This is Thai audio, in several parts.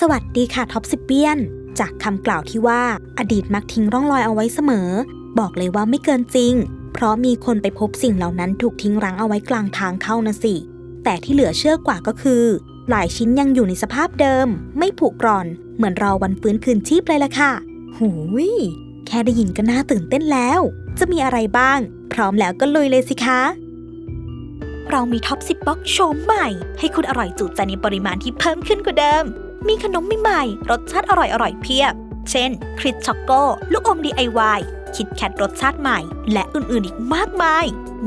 สวัสดีค่ะท็อปสิบเปียน จากคำกล่าวที่ว่าอดีตมักทิ้งร่องรอยเอาไว้เสมอ บอกเลยว่าไม่เกินจริง เพราะมีคนไปพบสิ่งเหล่านั้นถูกทิ้งรั้งเอาไว้กลางทางเข้านะสิ แต่ที่เหลือเชื่อกว่าก็คือ หลายชิ้นยังอยู่ในสภาพเดิม ไม่ผุกร่อน เหมือนรอวันฟื้นคืนชีพเลยล่ะค่ะ หูย แค่ได้ยินก็น่าตื่นเต้นแล้ว จะมีอะไรบ้าง พร้อมแล้วก็ลุยเลยสิคะเรามีท็อป10บ็อกโชมใหม่ ให้คุณอร่อยจุใจในปริมาณที่เพิ่มขึ้นกว่าเดิม มีขนมใหม่ๆรสชาติอร่อยอร่อยๆเพียบ เช่น คริสช็อกโก้ ลูกอม DIY คิดแคทรสชาติใหม่ และอื่นๆอีกมากมาย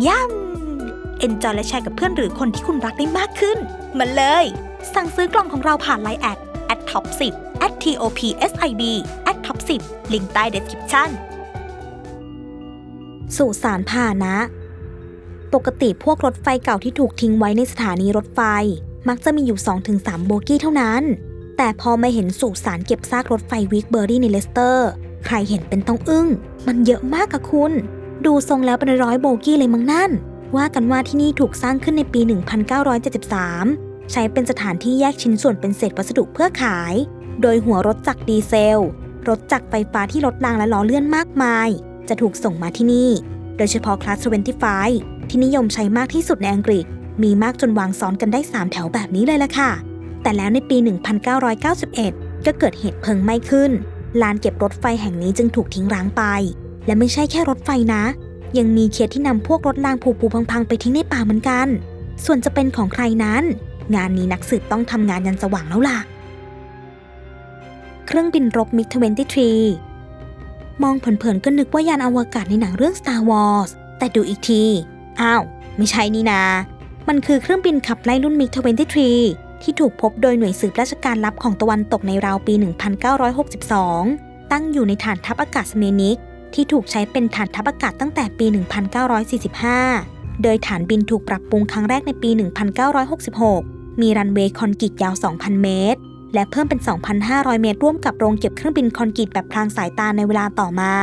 ย่ำเอนจอยและแชร์กับเพื่อนหรือคนที่คุณรักได้มากขึ้น มาเลย สั่งซื้อกล่องของเราผ่านไลน์แอด at top 10 at topsib at top 10ลิงก์ใต้ description สุสานพาหนะ ปกติพวกรถไฟเก่าที่ถูกทิ้งไว้ในสถานีรถไฟ มักจะมีอยู่ 2-3 โบกี้เท่านั้น แต่พอมาเห็นสุสานเก็บซากรถไฟวิกเบอร์รี่ในเลสเตอร์ ใครเห็นเป็นต้องอึ้ง มันเยอะมากอะคุณ ดูทรงแล้วเป็นร้อยโบกี้เลยมั้งนั่น ว่ากันว่าที่นี่ถูกสร้างขึ้นในปี 1973 ใช้เป็นสถานที่แยกชิ้นส่วนเป็นเศษวัสดุเพื่อขาย โดยหัวรถจักรดีเซล รถจักรไฟฟ้าที่ลดรางและล้อเลื่อนมากมาย จะถูกส่งมาที่นี่ โดยเฉพาะคลาส25ที่นิยมใช้มากที่สุดในอังกฤษ มีมากจนวางซ้อนกันได้ 3 แถวแบบนี้เลยล่ะค่ะ แต่แล้วในปี 1991 ก็เกิดเหตุเพลิงไหม้ขึ้น ลานเก็บรถไฟแห่งนี้จึงถูกทิ้งร้างไป และไม่ใช่แค่รถไฟนะ ยังมีเคสที่นำพวกรถรางผูๆพังๆไปทิ้งในป่าเหมือนกัน ส่วนจะเป็นของใครนั้น งานนี้นักสืบต้องทำงานยันสว่างแล้วล่ะ เครื่องบินรบมิก23มองเผินๆก็นึกว่ายานอวกาศในหนังเรื่อง Star Wars แต่ดูอีกที อ้าว ไม่ใช่นี่นา มันคือเครื่องบินขับไล่รุ่นมิก23 ที่ถูกพบโดยหน่วยสืบราชการลับของตะวันตกในราวปี 1962 ตั้งอยู่ในฐานทัพอากาศสเมนิก ที่ถูกใช้เป็นฐานทัพอากาศตั้งแต่ปี 1945 โดยฐานบินถูกปรับปรุงครั้งแรกในปี 1966 มีรันเวย์คอนกรีตยาว 2,000 เมตร และเพิ่มเป็น 2,500 เมตร ร่วมกับโรงเก็บเครื่องบินคอนกรีตแบบพลางสายตาในเวลาต่อมา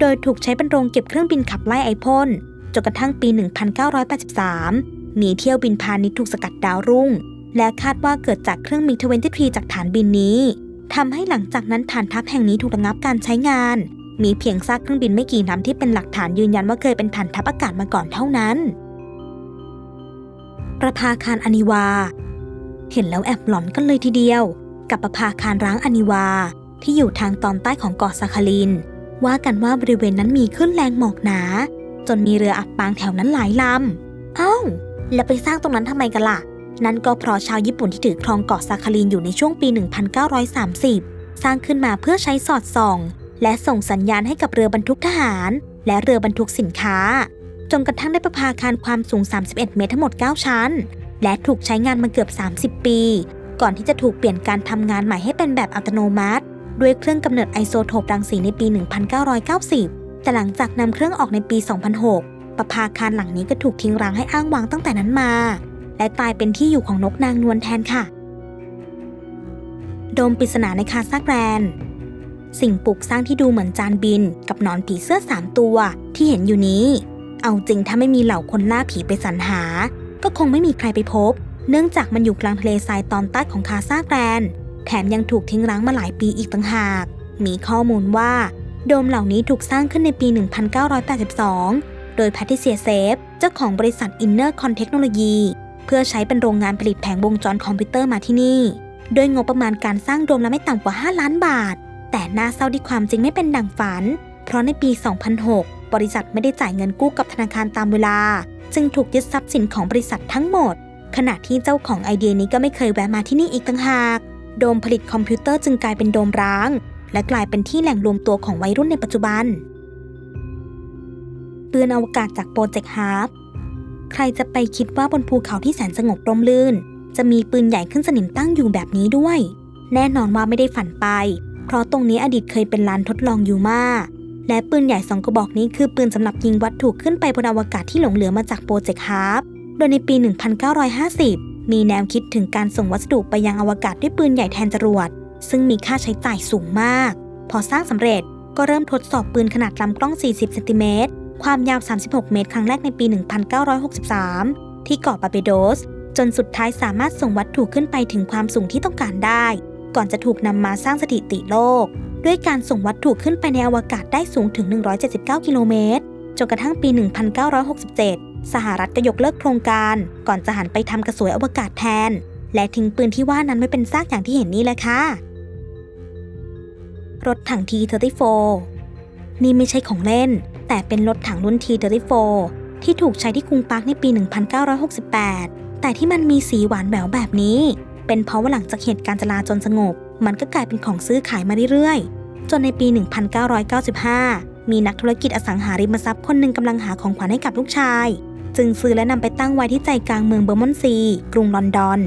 โดยถูกใช้เป็นโรงเก็บเครื่องบินขับไล่ไอพ่นจนกระทั่งปี 1983 มีเที่ยวบินพาณิชย์ถูกสกัดดาวรุ่ง และคาดว่าเกิดจากเครื่องมิก23จากฐานบินนี้ทำให้หลังจากนั้นฐานทัพแห่งนี้ถูกระงับการใช้งาน มีเพียงซากเครื่องบินไม่กี่ลำที่เป็นหลักฐานยืนยันว่าเคยเป็นฐานทัพอากาศมาก่อนเท่านั้น ประภาคารอนิวา เห็นแล้วแอบหลอนกันเลยทีเดียว กับประภาคารร้างอนิวา ที่อยู่ทางตอนใต้ของเกาะซาคาลิน ว่ากันว่าบริเวณนั้นมีคลื่นแรงหมอกหนา จนมีเรืออับปางแถวนั้นหลายลำ เอ้า แล้วไปสร้างตรงนั้นทำไมกันล่ะ นั่นก็เพราะชาวญี่ปุ่นที่ถือครองเกาะซาคาลินอยู่ในช่วงปี 1930 สร้างขึ้นมาเพื่อใช้สอดส่อง และส่งสัญญาณให้กับเรือบรรทุกทหาร และเรือบรรทุกสินค้า จนกระทั่งได้ประภาคารความสูง 31 เมตรทั้งหมด 9 ชั้น และถูกใช้งานมาเกือบ 30 ปี ก่อนที่จะถูกเปลี่ยนการทำงานใหม่ให้เป็นแบบอัตโนมัติ ด้วยเครื่องกำเนิดไอโซโทปรังสีในปี 1990 แต่หลังจากนำเครื่องออกในปี 2006 ประภาคารหลังนี้ก็ถูกทิ้งร้างให้อ้างว้างตั้งแต่นั้นมา และกลายเป็นที่อยู่ของนกนางนวลแทนค่ะ โดมปริศนาในคาซาแกรนด์ สิ่งปลูกสร้างที่ดูเหมือนจานบิน กับหนอนผีเสื้อสามตัวที่เห็นอยู่นี้ เอาจริงถ้าไม่มีเหล่าคนล่าผีไปสรรหา ก็คงไม่มีใครไปพบ เนื่องจากมันอยู่กลางทะเลทรายตอนใต้ของคาซาแกรนด์ แถมยังถูกทิ้งร้างมาหลายปีอีกต่างหาก มีข้อมูลว่า โดมเหล่านี้ถูกสร้างขึ้นในปี 1982 โดยแพทริเซียเซฟ เจ้าของบริษัท Inner Con Technology เพื่อใช้เป็นโรงงานผลิตแผงวงจรคอมพิวเตอร์มาที่นี่ โดยงบประมาณการสร้างโดมละไม่ต่ำกว่า 5 ล้านบาท แต่น่าเศร้าที่ความจริงไม่เป็นดังฝัน เพราะในปี 2006 บริษัทไม่ได้จ่ายเงินกู้กับธนาคารตามเวลา จึงถูกยึดทรัพย์สินของบริษัททั้งหมด ขณะที่เจ้าของไอเดียนี้ก็ไม่เคยแวะมาที่นี่อีกต่างหาก โดมผลิตคอมพิวเตอร์จึงกลายเป็นโดมร้าง และกลายเป็นที่แหล่งรวมตัวของวัยรุ่นในปัจจุบันปืนอวกาศจากโปรเจกต์ฮาร์ป ใครจะไปคิดว่าบนภูเขาที่แสนสงบร่มรื่น จะมีปืนใหญ่ขึ้นสนิมตั้งอยู่แบบนี้ด้วย แน่นอนว่าไม่ได้ฝันไป เพราะตรงนี้อดีตเคยเป็นลานทดลองยูมาและปืนใหญ่สองกระบอกนี้คือปืนสำหรับยิงวัตถุขึ้นไปบนอวกาศที่หลงเหลือมาจากโปรเจกต์ฮาร์ปโดยในปี 1950 มีแนวคิดถึงการส่งวัสดุไปยังอวกาศด้วยปืนใหญ่แทนจรวด ซึ่งมีค่าใช้จ่ายสูงมาก พอสร้างสำเร็จก็เริ่มทดสอบปืนขนาดลำกล้อง 40 เซนติเมตร ความยาว 36 เมตรครั้งแรกในปี 1963 ที่เกาะบาเบโดส จนสุดท้ายสามารถส่งวัตถุขึ้นไปถึงความสูงที่ต้องการได้ ก่อนจะถูกนำมาสร้างสถิติโลก ด้วยการส่งวัตถุขึ้นไปในอวกาศได้สูงถึง 179 กิโลเมตร จนกระทั่งปี 1967 สหรัฐก็ยกเลิกโครงการ ก่อนจะหันไปทำกระสวยอวกาศแทน และทิ้งปืนที่ว่านั้นไม่เป็นซากอย่างที่เห็นนี่แหละค่ะ รถถัง T-34 นี่ไม่ใช่ของเล่น แต่เป็นรถถังรุ่น T-34 ที่ถูกใช้ที่กรุงปาร์คในปี 1968 แต่ที่มันมีสีหวานแหววแบบนี้ เป็นเพราะว่าหลังจากเหตุการณ์จลาจลสงบ มันก็กลายเป็นของซื้อขายมาเรื่อยๆ จนในปี 1995 มีนักธุรกิจอสังหาริมทรัพย์คนหนึ่งกำลังหาของขวัญให้กับลูกชาย จึงซื้อและนำไปตั้งไว้ที่ใจกลางเมืองเบอร์มอนซี กรุงลอนดอน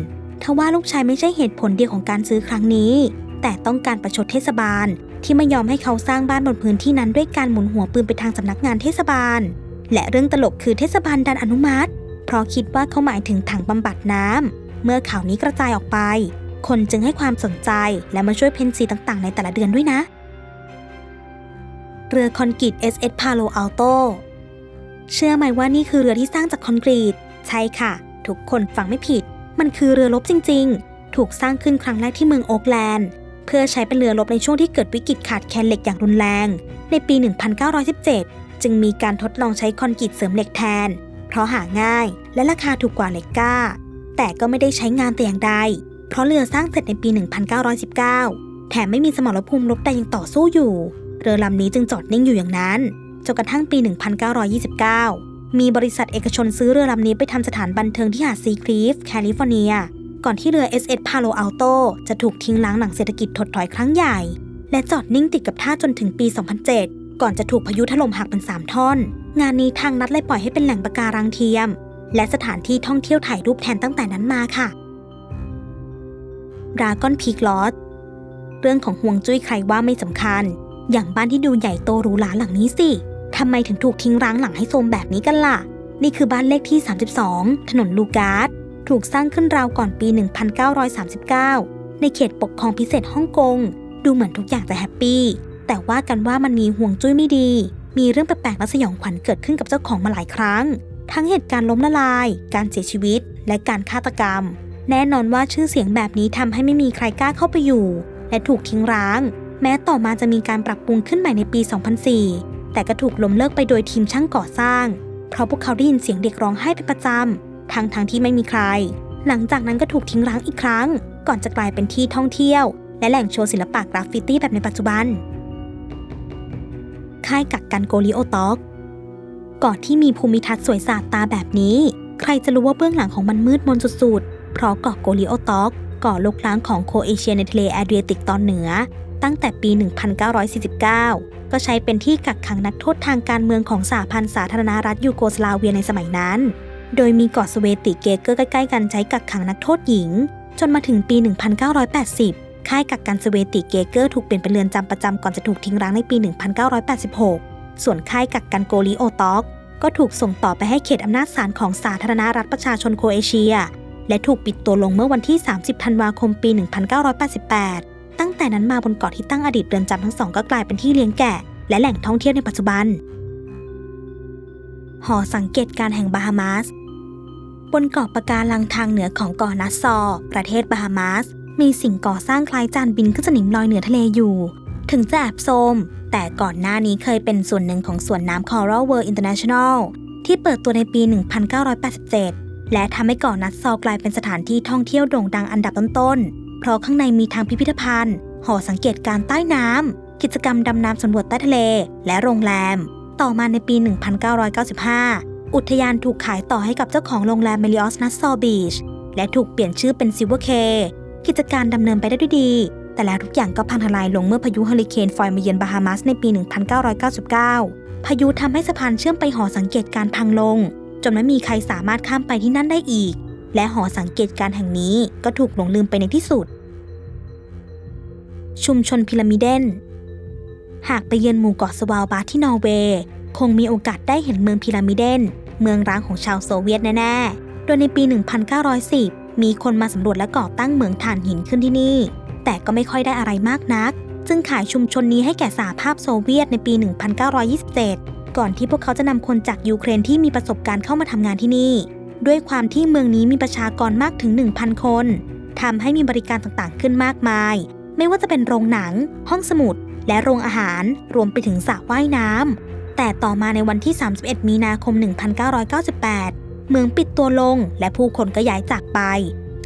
ทว่าลูกชายไม่ใช่เหตุผลเดียวของการซื้อครั้งนี้ แต่ต้องการประชดเทศบาล ที่ไม่ยอมให้เขาสร้างบ้านบนพื้นที่นั้นด้วยการหมุนหัวปืนไปทางสำนักงานเทศบาล และเรื่องตลกคือเทศบาลดันอนุมัติ เพราะคิดว่าเขาหมายถึงถังบำบัดน้ำเมื่อข่าวนี้กระจายออกไป คนจึงให้ความสนใจและมาช่วยเพนสีต่างๆ ในแต่ละเดือนด้วยนะ เรือคอนกรีต SS Palo Alto เชื่อไหมว่านี่คือเรือที่สร้างจากคอนกรีต ใช่ค่ะ ทุกคนฟังไม่ผิด มันคือเรือรบจริง ๆ ถูกสร้างขึ้นครั้งแรกที่เมืองโอ๊กแลนด์ เพื่อใช้เป็นเรือรบในช่วงที่เกิดวิกฤตขาดแคลนเหล็กอย่างรุนแรง ในปี 1917 จึงมีการทดลองใช้คอนกรีตเสริมเหล็กแทน เพราะหาง่ายและราคาถูกกว่าเหล็กกล้า แต่ก็ไม่ได้ใช้งานแต่อย่างใด เพราะเรือสร้างเสร็จในปี 1919 แถมไม่มีสมรภูมิรบใดยังต่อสู้อยู่ เรือลำนี้จึงจอดนิ่งอยู่อย่างนั้นจนกระทั่งปี 1929 มีบริษัทเอกชนซื้อเรือลำนี้ไปทำสถานบันเทิงที่หาดซีครีฟแคลิฟอร์เนีย ก่อนที่เรือ SS Palo Alto จะถูกทิ้งล้างหลังเศรษฐกิจถดถอยครั้งใหญ่ และจอดนิ่งติดกับท่าจนถึงปี 2007 ก่อนจะถูกพายุถล่มหักเป็น 3 ท่อน งานนี้ทางนัดเลยปล่อยให้เป็นแหล่งปะการังเทียม และสถานที่ท่องเที่ยวถ่ายรูปแทนตั้งแต่นั้นมาค่ะดราก้อนพีคลอสเรื่องของห่วงจุ้ยใครว่าไม่สำคัญ อย่างบ้านที่ดูใหญ่โตหรูหราหลังนี้สิทำไมถึงถูกทิ้งร้างหลังให้โทรมแบบนี้กันล่ะ นี่คือบ้านเลขที่ 32 ถนนลูการ์ด ถูกสร้างขึ้นราวก่อนปี 1939 ในเขตปกครองพิเศษฮ่องกง ดูเหมือนทุกอย่างจะแฮปปี้ แต่ว่ากันว่ามันมีห่วงจุ้ยไม่ดี มีเรื่องแปลกๆและสยองขวัญเกิดขึ้นกับเจ้าของมาหลายครั้ง ทั้งเหตุการณ์ล้มละลาย การเสียชีวิต และการฆาตกรรม แน่นอนว่าชื่อเสียงแบบนี้ทำให้ไม่มีใครกล้าเข้าไปอยู่ และถูกทิ้งร้าง แม้ต่อมาจะมีการปรับปรุงขึ้นใหม่ในปี 2004 แต่ก็ถูกล้มเลิกไปโดยทีมช่างก่อสร้าง เพราะพวกเขาได้ยินเสียงเด็กร้องไห้เป็นประจำ ทั้งทางๆที่ไม่มีใคร หลังจากนั้นก็ถูกทิ้งร้างอีกครั้ง ก่อนจะกลายเป็นที่ท่องเที่ยว และแหล่งโชว์ศิลปะกราฟฟิตี้แบบในปัจจุบัน ค่ายกักกันโกลิโอต็อกก่อนที่มีภูมิทัศน์สวยสาดตาแบบนี้ ใครจะรู้ว่าเบื้องหลังของมันมืดมนสุดๆ เพราะเกาะโกลิโอต็อกก่อลกล้างของโคเอเชียในทะเลแอดริอาติกตอนเหนือ ตั้งแต่ปี 1949 ก็ใช้เป็นที่กักขังนักโทษทางการเมืองของสหพันธ์สาธารณรัฐยูโกสลาเวียในสมัยนั้น โดยมีเกาะสเวติเกเกอร์ใกล้ๆกันใช้กักขังนักโทษหญิง จนมาถึงปี 1980 ค่ายกักกันสเวติเกเกอร์ถูกเปลี่ยนเป็นเรือนจำประจำก่อนจะถูกทิ้งร้างในปี 1986 ส่วนค่ายกักกันโกลิโอต็อก ก็ถูกส่งต่อไปให้เขตอำนาจศาลของสาธารณรัฐประชาชนโครเอเชีย และถูกปิดตัวลงเมื่อวันที่ 30 ธันวาคมปี 1988 ตั้งแต่นั้นมาบนเกาะที่ตั้งอดีตเรือนจำทั้งสองก็กลายเป็นที่เลี้ยงแกะ และแหล่งท่องเที่ยวในปัจจุบันหอสังเกตการแห่งบาฮามาส บนเกาะปะการังทางเหนือของเกาะนัสซอ ประเทศบาฮามาส มีสิ่งก่อสร้างคล้ายจานบินขึ้นสนิมลอยเหนือทะเลอยู่ ถึงจะแอบโทรมแต่ก่อนหน้านี้เคยเป็นส่วนหนึ่งของสวนน้ำ Coral World International ที่เปิดตัวในปี 1987 และทำให้เกาะนัสซอกลายเป็นสถานที่ท่องเที่ยวโด่งดังอันดับต้นๆ เพราะข้างในมีทางพิพิธภัณฑ์ หอสังเกตการใต้น้ำ กิจกรรมดำน้ำสำรวจใต้ทะเล และโรงแรม ต่อมาในปี 1995 อุทยานถูกขายต่อให้กับเจ้าของโรงแรมเมลิออสนัสซอบีช และถูกเปลี่ยนชื่อเป็นซิลเวอร์เค กิจการดำเนินไปได้ด้วยดี แต่แล้วทุกอย่างก็พังทลายลงเมื่อพายุเฮอริเคนฟอยมาเยือนบาฮามาสในปี 1999 พายุทำให้สะพานเชื่อมไปหอสังเกตการ์พังลง จนไม่มีใครสามารถข้ามไปที่นั่นได้อีก และหอสังเกตการ์แห่งนี้ก็ถูกหลงลืมไปในที่สุด ชุมชนพีระมิเดน หากไปเยือนหมู่เกาะสวาลบาร์ที่นอร์เวย์ คงมีโอกาสได้เห็นเมืองพีระมิเดน เมืองร้างของชาวโซเวียตแน่ๆ โดยในปี 1910 มีคนมาสำรวจและก่อตั้งเมืองถ่านหินขึ้นที่นี่ แต่ก็ไม่ค่อยได้อะไรมากนัก จึงขายชุมชนนี้ให้แก่สหภาพโซเวียตในปี 1927 ก่อนที่พวกเขาจะนำคนจากยูเครนที่มีประสบการณ์เข้ามาทำงานที่นี่ ด้วยความที่เมืองนี้มีประชากรมากถึง 1,000 คนทำให้มีบริการต่างๆขึ้นมากมาย ไม่ว่าจะเป็นโรงหนัง ห้องสมุดและโรงอาหารรวมไปถึงสระว่ายน้ำ แต่ต่อมาในวันที่ 31 มีนาคม 1998 เมืองปิดตัวลง และผู้คนก็ย้ายจากไป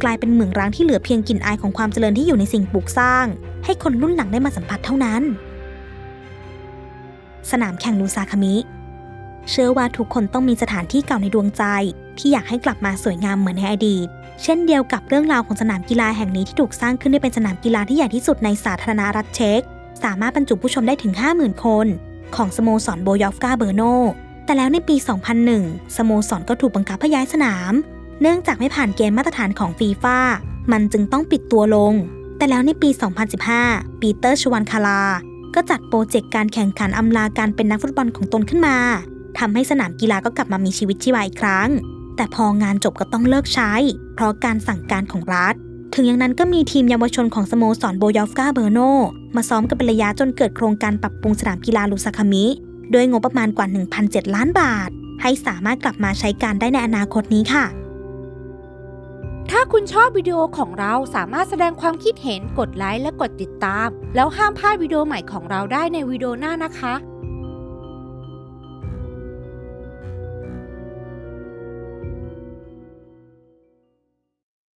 กลายเป็นเมืองร้างที่เหลือเพียงกลิ่นอายของความเจริญที่อยู่ในสิ่งปลูกสร้าง ให้คนรุ่นหลังได้มาสัมผัสเท่านั้น สนามแข่งลูซาคามิ เชื่อว่าทุกคนต้องมีสถานที่เก่าในดวงใจ ที่อยากให้กลับมาสวยงามเหมือนในอดีต เช่นเดียวกับเรื่องราวของสนามกีฬาแห่งนี้ที่ถูกสร้างขึ้นได้เป็นสนามกีฬาที่ใหญ่ที่สุดในสาธารณรัฐเช็กสามารถบรรจุผู้ชมได้ถึง 50,000 คน ของสโมสรโบยอฟกาเบอร์โน แต่แล้วในปี 2001 สโมสรก็ถูกบังคับให้ย้ายสนาม เนื่องจากไม่ผ่านเกณฑ์มาตรฐานของฟีฟ่ามันจึงต้องปิดตัวลง แต่แล้วในปี 2015 ปีเตอร์ชวันคาลาก็จัดโปรเจกต์การแข่งขันอำลาการเป็นนักฟุตบอลของตนขึ้นมาทำให้สนามกีฬาก็กลับมามีชีวิตชีวาอีกครั้ง แต่พองานจบก็ต้องเลิกใช้ เพราะการสั่งการของรัฐ ถึงอย่างนั้นก็มีทีมเยาวชนของสโมสรโบยอฟกาเบอร์โน มาซ้อมกันเป็นระยะจนเกิดโครงการปรับปรุงสนามกีฬาลูซาคามิโดยงบประมาณกว่า 1,007 ล้านบาท ให้สามารถกลับมาใช้การได้ในอนาคตนี้ค่ะ ถ้าคุณชอบวิดีโอของเราสามารถแสดงความคิดเห็นกดไลค์และกดติดตาม แล้วห้ามพลาดวิดีโอใหม่ของเราได้ในวิดีโอหน้านะคะ